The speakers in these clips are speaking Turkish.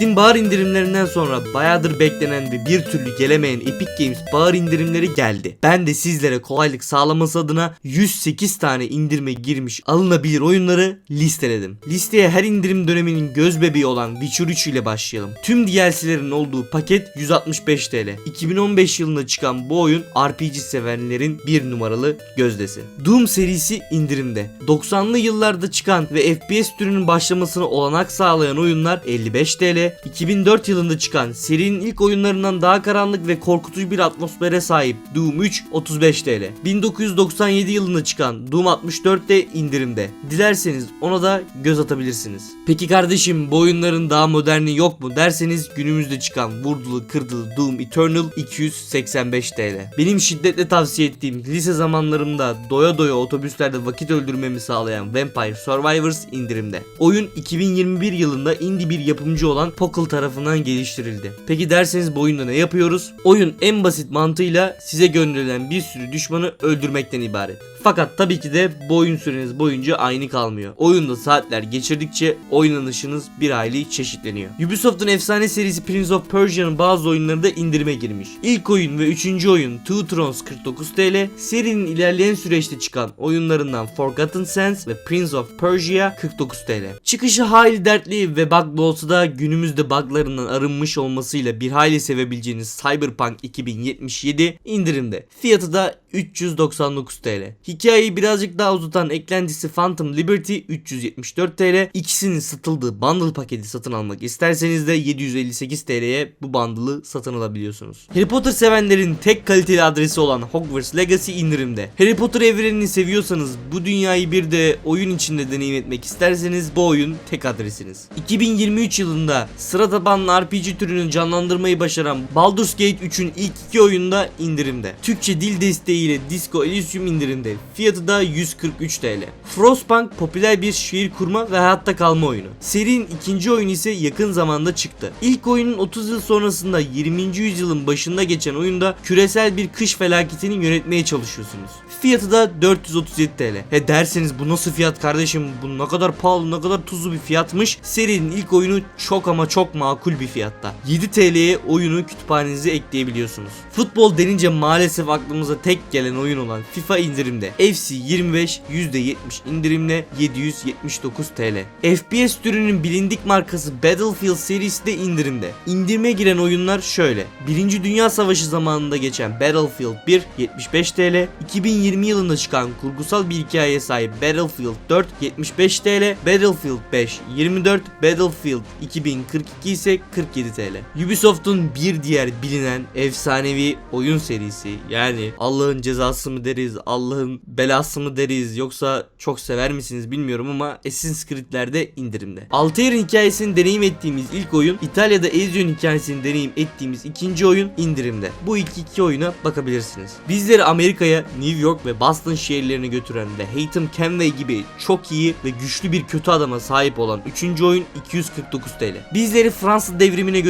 Steam bahar indirimlerinden sonra bayağıdır beklenen ve bir türlü gelemeyen Epic Games bahar indirimleri geldi. Ben de sizlere kolaylık sağlaması adına 108 tane indirime girmiş alınabilir oyunları listeledim. Listeye her indirim döneminin göz bebeği olan Witcher 3 ile başlayalım. Tüm DLC'lerin olduğu paket 165 TL. 2015 yılında çıkan bu oyun RPG sevenlerin bir numaralı gözdesi. Doom serisi indirimde. 90'lı yıllarda çıkan ve FPS türünün başlamasına olanak sağlayan oyunlar 55 TL. 2004 yılında çıkan serinin ilk oyunlarından daha karanlık ve korkutucu bir atmosfere sahip Doom 3 35 TL. 1997 yılında çıkan Doom 64 de indirimde. Dilerseniz ona da göz atabilirsiniz. Peki kardeşim bu oyunların daha moderni yok mu derseniz günümüzde çıkan vurdulu kırdılı Doom Eternal 285 TL. Benim şiddetle tavsiye ettiğim lise zamanlarımda doya doya otobüslerde vakit öldürmemi sağlayan Vampire Survivors indirimde. Oyun 2021 yılında indie bir yapımcı olan Pockle tarafından geliştirildi. Peki derseniz bu oyunda ne yapıyoruz? Oyun en basit mantığıyla size gönderilen bir sürü düşmanı öldürmekten ibaret. Fakat tabii ki de bu oyun süreniz boyunca aynı kalmıyor. Oyunda saatler geçirdikçe oynanışınız bir hayli çeşitleniyor. Ubisoft'un efsane serisi Prince of Persia'nın bazı oyunları da indirime girmiş. İlk oyun ve üçüncü oyun Two Thrones 49 TL, serinin ilerleyen süreçte çıkan oyunlarından Forgotten Sands ve Prince of Persia 49 TL. Çıkışı hayli dertli ve bug'lı olsa da günümüzde bug'larından arınmış olmasıyla bir hayli sevebileceğiniz Cyberpunk 2077 indirimde. Fiyatı da 399 TL. Hikayeyi birazcık daha uzatan eklentisi Phantom Liberty 374 TL. İkisinin satıldığı bundle paketi satın almak isterseniz de 758 TL'ye bu bundle'ı satın alabiliyorsunuz. Harry Potter sevenlerin tek kaliteli adresi olan Hogwarts Legacy indirimde. Harry Potter evrenini seviyorsanız bu dünyayı bir de oyun içinde deneyim etmek isterseniz bu oyun tek adresiniz. 2023 yılında sıra tabanlı RPG türünü canlandırmayı başaran Baldur's Gate 3'ün ilk iki oyunda indirimde. Türkçe dil desteğiyle Disco Elysium indirimde. Fiyatı da 143 TL. Frostpunk popüler bir şehir kurma ve hayatta kalma oyunu. Serinin ikinci oyunu ise yakın zamanda çıktı. İlk oyunun 30 yıl sonrasında 20. yüzyılın başında geçen oyunda küresel bir kış felaketini yönetmeye çalışıyorsunuz. Fiyatı da 437 TL. He derseniz bu nasıl fiyat kardeşim bu ne kadar pahalı ne kadar tuzlu bir fiyatmış. Serinin ilk oyunu çok ama çok makul bir fiyatta. 7 TL'ye oyunu kütüphanenize ekleyebiliyorsunuz. Futbol denince maalesef aklımıza tek gelen oyun olan FIFA indirimde. FC 25 %70 indirimle 779 TL. FPS türünün bilindik markası Battlefield serisi de indirimde. İndirime giren oyunlar şöyle. 1. Dünya Savaşı zamanında geçen Battlefield 1 75 TL, 2020 yılında çıkan kurgusal bir hikayeye sahip Battlefield 4 75 TL, Battlefield 5 24, Battlefield 2042 ise 47 TL. Ubisoft'un bir diğer bilinen efsanevi oyun serisi yani Allah'ın cezası mı deriz, Allah'ın belası mı deriz yoksa çok sever misiniz bilmiyorum ama Assassin's Creed'lerde indirimde. Altair'in hikayesini deneyim ettiğimiz ilk oyun, İtalya'da Ezio'nun hikayesini deneyim ettiğimiz ikinci oyun indirimde. Bu iki iki oyuna bakabilirsiniz. Bizleri Amerika'ya, New York ve Boston şehirlerine götüren ve Haytham Kenway gibi çok iyi ve güçlü bir kötü adama sahip olan üçüncü oyun 249 TL. Bizleri Fransız devrimine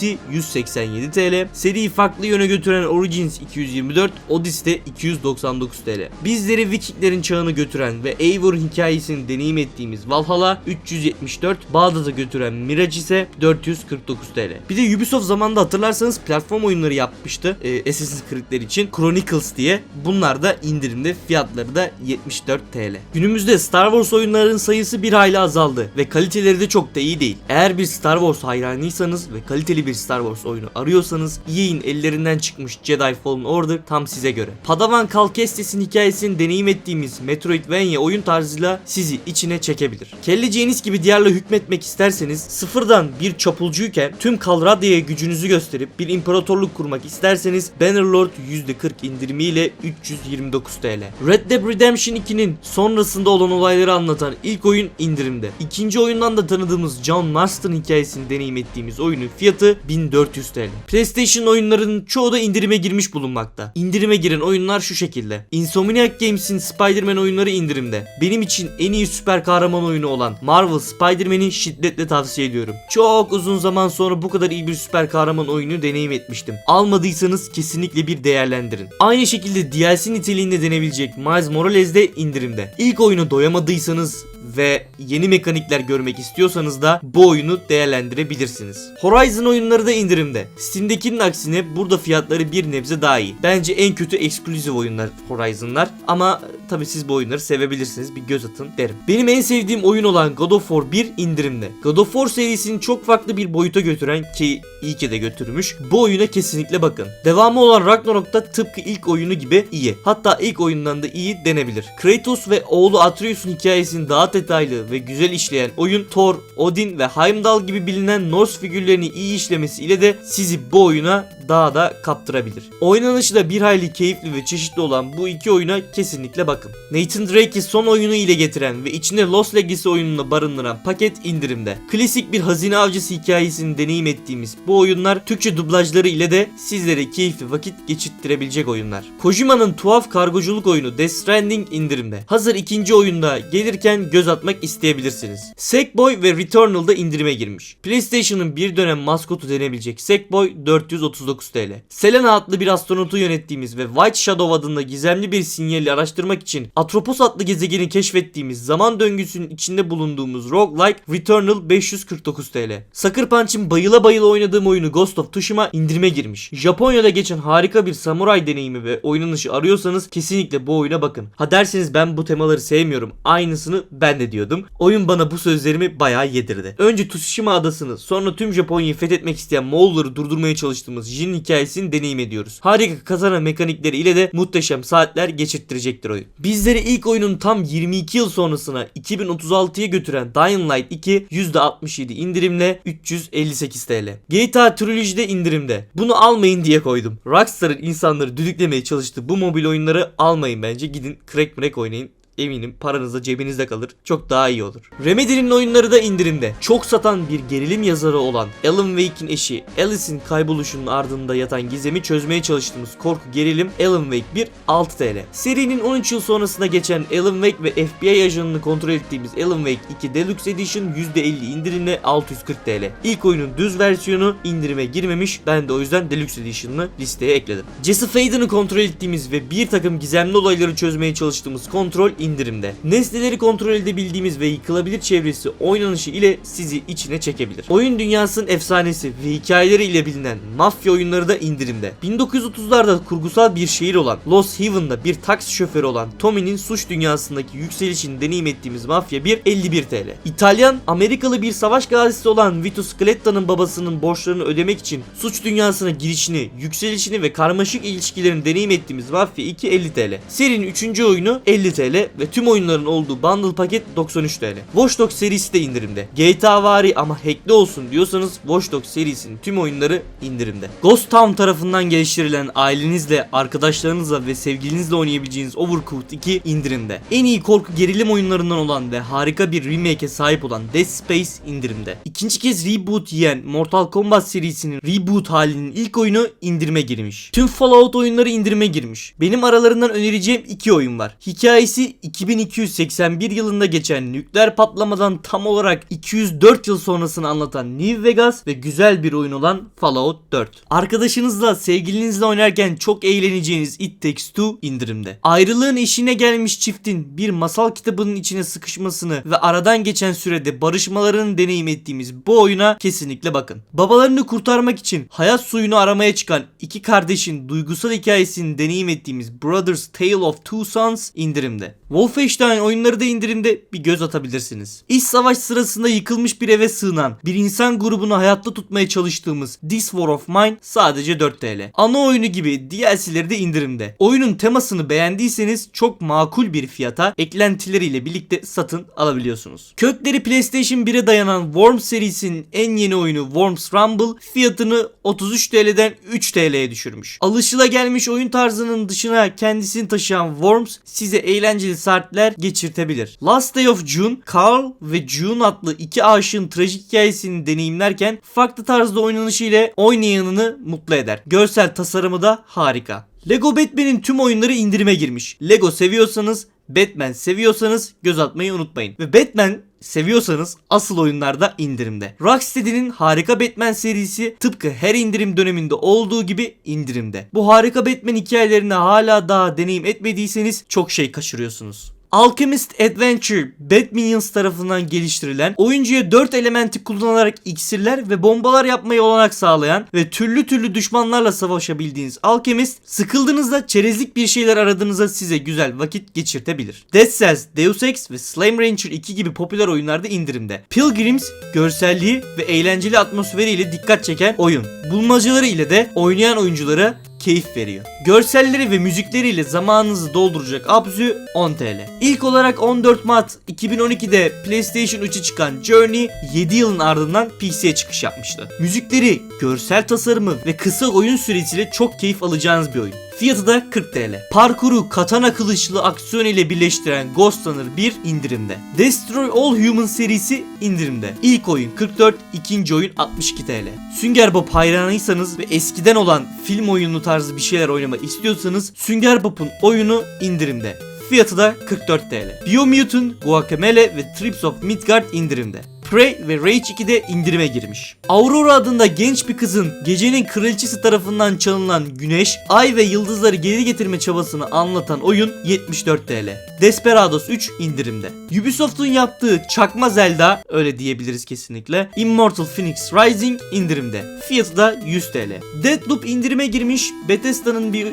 götüren 187 TL. Seriyi farklı yöne götüren Origins 224, Odyssey de 299 TL. Bizleri Vikinglerin çağını götüren ve Eivor hikayesini deneyim ettiğimiz Valhalla 374, Bağdat'a götüren Mirage ise 449 TL. Bir de Ubisoft zamanında hatırlarsanız platform oyunları yapmıştı e, Assassin's Creed'ler için Chronicles diye. Bunlar da indirimde fiyatları da 74 TL. Günümüzde Star Wars oyunlarının sayısı bir hayli azaldı ve kaliteleri de çok da iyi değil. Eğer bir Star Wars hayranıysanız ve kaliteli bir Star Wars oyunu arıyorsanız EA'in ellerinden çıkmış Jedi Fallen Order tam size göre. Padawan Cal Kestes'in hikayesini deneyim ettiğimiz Metroidvania oyun tarzıyla sizi içine çekebilir. Kelleceğiniz gibi diyarla hükmetmek isterseniz sıfırdan bir çapulcuyken tüm Kalradya'ya gücünüzü gösterip bir imparatorluk kurmak isterseniz Bannerlord %40 indirimiyle 329 TL. Red Dead Redemption 2'nin sonrasında olan olayları anlatan ilk oyun indirimde. İkinci oyundan da tanıdığımız John Marston hikayesini deneyim ettiğimiz oyunun fiyatı 1400 TL. PlayStation oyunlarının çoğu da indirime girmiş bulunmakta. İndirime giren oyunlar şu şekilde. Insomniac Games'in Spider-Man oyunları indirimde. Benim için en iyi süper kahraman oyunu olan Marvel Spider-Man'i şiddetle tavsiye ediyorum. Çok uzun zaman sonra bu kadar iyi bir süper kahraman oyunu deneyim etmiştim. Almadıysanız kesinlikle bir değerlendirin. Aynı şekilde DLC niteliğinde denebilecek Miles Morales de indirimde. İlk oyunu doyamadıysanız ve yeni mekanikler görmek istiyorsanız da bu oyunu değerlendirebilirsiniz. Horizon oyunları da indirimde. Steam'dekinin aksine burada fiyatları bir nebze daha iyi. Bence en kötü eksklusif oyunlar Horizon'lar ama tabi siz bu oyunları sevebilirsiniz bir göz atın derim. Benim en sevdiğim oyun olan God of War 1 indirimde. God of War serisini çok farklı bir boyuta götüren ki iyi ki de götürmüş. Bu oyuna kesinlikle bakın. Devamı olan Ragnarok da tıpkı ilk oyunu gibi iyi. Hatta ilk oyundan da iyi denebilir. Kratos ve oğlu Atreus'un hikayesini daha detaylı ve güzel işleyen oyun Thor, Odin ve Heimdall gibi bilinen Norse figürlerini iyi işlemesi ile de sizi bu oyuna daha da kaptırabilir. Oynanışı da bir hayli keyifli ve çeşitli olan bu iki oyuna kesinlikle bakın. Nathan Drake'i son oyunu ile getiren ve içinde Lost Legacy oyununu barındıran paket indirimde. Klasik bir hazine avcısı hikayesini deneyim ettiğimiz bu oyunlar Türkçe dublajları ile de sizlere keyifli vakit geçirttirebilecek oyunlar. Kojima'nın tuhaf kargoculuk oyunu Death Stranding indirimde. Hazır ikinci oyunda gelirken göz atmak isteyebilirsiniz. Sackboy ve Returnal'da indirime girmiş. PlayStation'ın bir dönem maskotu denebilecek Sackboy 439 TL. Selena adlı bir astronotu yönettiğimiz ve White Shadow adında gizemli bir sinyali araştırmak için Atropos adlı gezegeni keşfettiğimiz zaman döngüsünün içinde bulunduğumuz roguelike Returnal 549 TL. Sucker Punch'ın bayıla bayıla oynadığım oyunu Ghost of Tsushima indirime girmiş. Japonya'da geçen harika bir samuray deneyimi ve oynanışı arıyorsanız kesinlikle bu oyuna bakın. Ha derseniz ben bu temaları sevmiyorum. Aynısını ben de diyordum. Oyun bana bu sözlerimi bayağı yedirdi. Önce Tsushima adasını sonra tüm Japonya'yı fethetmek isteyen Moğolları durdurmaya çalıştığımız Jin hikayesini deneyim ediyoruz. Harika kazana mekanikleri ile de muhteşem saatler geçirttirecektir oyun. Bizleri ilk oyunun tam 22 yıl sonrasına 2036'ya götüren Dying Light 2 %67 indirimle 358 TL. GTA Trilogy'de indirimde. Bunu almayın diye koydum. Rockstar'ın insanları düdüklemeye çalıştığı bu mobil oyunları almayın bence. Gidin crack mrek oynayın. Eminim paranız da cebinizde kalır. Çok daha iyi olur. Remedy'nin oyunları da indirimde. Çok satan bir gerilim yazarı olan Alan Wake'in eşi Alice'in kayboluşunun ardında yatan gizemi çözmeye çalıştığımız korku gerilim Alan Wake 1 6 TL. Serinin 13 yıl sonrasında geçen Alan Wake ve FBI ajanını kontrol ettiğimiz Alan Wake 2 Deluxe Edition %50 indirimle 640 TL. İlk oyunun düz versiyonu indirime girmemiş. Ben de o yüzden Deluxe Edition'ını listeye ekledim. Jesse Faden'ı kontrol ettiğimiz ve bir takım gizemli olayları çözmeye çalıştığımız kontrol indirimde. Nesneleri kontrol edebildiğimiz ve yıkılabilir çevresi oynanışı ile sizi içine çekebilir. Oyun dünyasının efsanesi ve hikayeleri ile bilinen mafya oyunları da indirimde. 1930'larda kurgusal bir şehir olan Lost Haven'da bir taksi şoförü olan Tommy'nin suç dünyasındaki yükselişini deneyim ettiğimiz mafya 1 51 TL. İtalyan Amerikalı bir savaş gazisi olan Vito Scaletta'nın babasının borçlarını ödemek için suç dünyasına girişini, yükselişini ve karmaşık ilişkilerini deneyim ettiğimiz Mafya 2 50 TL. Serinin 3. oyunu 50 TL ve tüm oyunların olduğu bundle paket 93 TL. Watch Dogs serisi de indirimde. GTA vari ama hackli olsun diyorsanız Watch Dogs serisinin tüm oyunları indirimde. Ghost Town tarafından geliştirilen ailenizle, arkadaşlarınızla ve sevgilinizle oynayabileceğiniz Overcooked 2 indirimde. En iyi korku gerilim oyunlarından olan ve harika bir remake'e sahip olan Dead Space indirimde. İkinci kez reboot yiyen Mortal Kombat serisinin reboot halinin ilk oyunu indirime girmiş. Tüm Fallout oyunları indirime girmiş. Benim aralarından önereceğim iki oyun var. Hikayesi 2281 yılında geçen nükleer patlamadan tam olarak 204 yıl sonrasını anlatan New Vegas ve güzel bir oyun olan Fallout 4. Arkadaşınızla, sevgilinizle oynarken çok eğleneceğiniz It Takes Two indirimde. Ayrılığın eşine gelmiş çiftin bir masal kitabının içine sıkışmasını ve aradan geçen sürede barışmalarını deneyim ettiğimiz bu oyuna kesinlikle bakın. Babalarını kurtarmak için hayat suyunu aramaya çıkan iki kardeşin duygusal hikayesini deneyim ettiğimiz Brothers Tale of Two Sons indirimde. Wolfenstein oyunları da indirimde bir göz atabilirsiniz. İç savaş sırasında yıkılmış bir eve sığınan bir insan grubunu hayatta tutmaya çalıştığımız This War of Mine sadece 4 TL. Ana oyunu gibi DLC'leri de indirimde. Oyunun temasını beğendiyseniz çok makul bir fiyata eklentileriyle birlikte satın alabiliyorsunuz. Kökleri PlayStation 1'e dayanan Worms serisinin en yeni oyunu Worms Rumble fiyatını 33 TL'den 3 TL'ye düşürmüş. Alışılagelmiş oyun tarzının dışına kendisini taşıyan Worms size eğlenceli saatler geçirtebilir. Last Day of June, Carl ve June adlı iki aşığın trajik hikayesini deneyimlerken farklı tarzda oynanışı ile oynayanını mutlu eder. Görsel tasarımı da harika. Lego Batman'in tüm oyunları indirime girmiş. Lego seviyorsanız Batman seviyorsanız göz atmayı unutmayın. Ve Batman seviyorsanız asıl oyunlarda indirimde. Rocksteady'nin Harika Batman serisi tıpkı her indirim döneminde olduğu gibi indirimde. Bu Harika Batman hikayelerini hala daha deneyim etmediyseniz çok şey kaçırıyorsunuz. Alchemist Adventure Bad Minions tarafından geliştirilen, oyuncuya 4 elementi kullanarak iksirler ve bombalar yapmayı olanak sağlayan ve türlü türlü düşmanlarla savaşabildiğiniz Alchemist, sıkıldığınızda çerezlik bir şeyler aradığınızda size güzel vakit geçirtebilir. Dead Cells, Deus Ex ve Slime Rancher 2 gibi popüler oyunlarda indirimde. Pilgrims, görselliği ve eğlenceli atmosferiyle dikkat çeken oyun. Bulmacaları ile de oynayan oyunculara keyif veriyor. Görselleri ve müzikleriyle zamanınızı dolduracak Abzu 10 TL. İlk olarak 14 Mart 2012'de PlayStation 3'e çıkan Journey 7 yılın ardından PC'ye çıkış yapmıştı. Müzikleri, görsel tasarımı ve kısa oyun süresiyle çok keyif alacağınız bir oyun. Fiyatı da 40 TL. Parkuru katana kılıçlı aksiyon ile birleştiren Ghost Runner 1 indirimde. Destroy All Human serisi indirimde. İlk oyun 44, ikinci oyun 62 TL. Sünger Bob hayranıysanız ve eskiden olan film oyunu tarzı bir şeyler oynamak istiyorsanız Sünger Bob'un oyunu indirimde. Fiyatı da 44 TL. Biomutant, Guacamele ve Trips of Midgard indirimde. Prey ve Rage 2'de indirime girmiş. Aurora adında genç bir kızın gecenin kraliçesi tarafından çalınan güneş, ay ve yıldızları geri getirme çabasını anlatan oyun 74 TL. Desperados 3 indirimde. Ubisoft'un yaptığı çakma Zelda, öyle diyebiliriz kesinlikle, Immortal Phoenix Rising indirimde. Fiyatı da 100 TL. Deathloop indirime girmiş, Bethesda'nın bir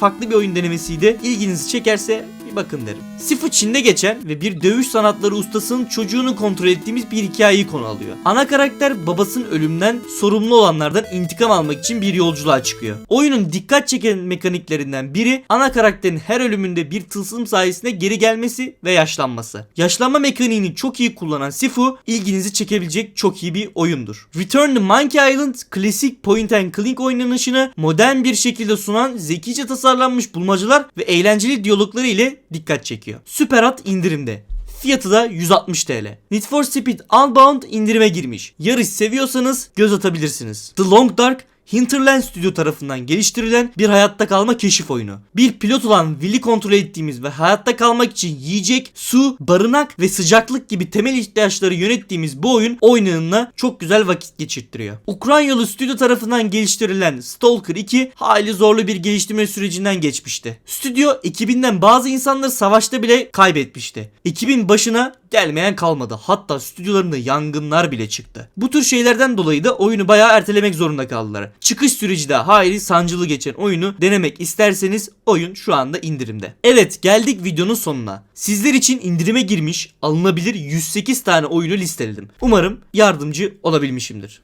farklı bir oyun denemesiydi. İlginizi çekerse bir bakın derim. Sif içinde geçen ve bir dövüş sanatları ustasının çocuğunu kontrol ettiğimiz bir hikayeyi konu alıyor. Ana karakter babasının ölümden sorumlu olanlardan intikam almak için bir yolculuğa çıkıyor. Oyunun dikkat çeken mekaniklerinden biri ana karakterin her ölümünde bir tılsım sayesinde geri gelmesi ve yaşlanması. Yaşlanma mekaniğini çok iyi kullanan Sifu ilginizi çekebilecek çok iyi bir oyundur. Return to Monkey Island klasik point and click oynanışını modern bir şekilde sunan zekice tasarlanmış bulmacalar ve eğlenceli diyalogları ile dikkat çekiyor. Süperat indirimde. Fiyatı da 160 TL. Need for Speed Unbound indirime girmiş. Yarış seviyorsanız göz atabilirsiniz. The Long Dark Hinterland Studio tarafından geliştirilen bir hayatta kalma keşif oyunu. Bir pilot olan Will'i kontrol ettiğimiz ve hayatta kalmak için yiyecek, su, barınak ve sıcaklık gibi temel ihtiyaçları yönettiğimiz bu oyun oynanınla çok güzel vakit geçirttiriyor. Ukraynalı stüdyo tarafından geliştirilen Stalker 2 hali zorlu bir geliştirme sürecinden geçmişti. Stüdyo ekibinden bazı insanları savaşta bile kaybetmişti. Ekibin başına gelmeyen kalmadı. Hatta stüdyolarında yangınlar bile çıktı. Bu tür şeylerden dolayı da oyunu bayağı ertelemek zorunda kaldılar. Çıkış süreci de hayli sancılı geçen oyunu denemek isterseniz oyun şu anda indirimde. Evet geldik videonun sonuna. Sizler için indirime girmiş alınabilir 108 tane oyunu listeledim. Umarım yardımcı olabilmişimdir.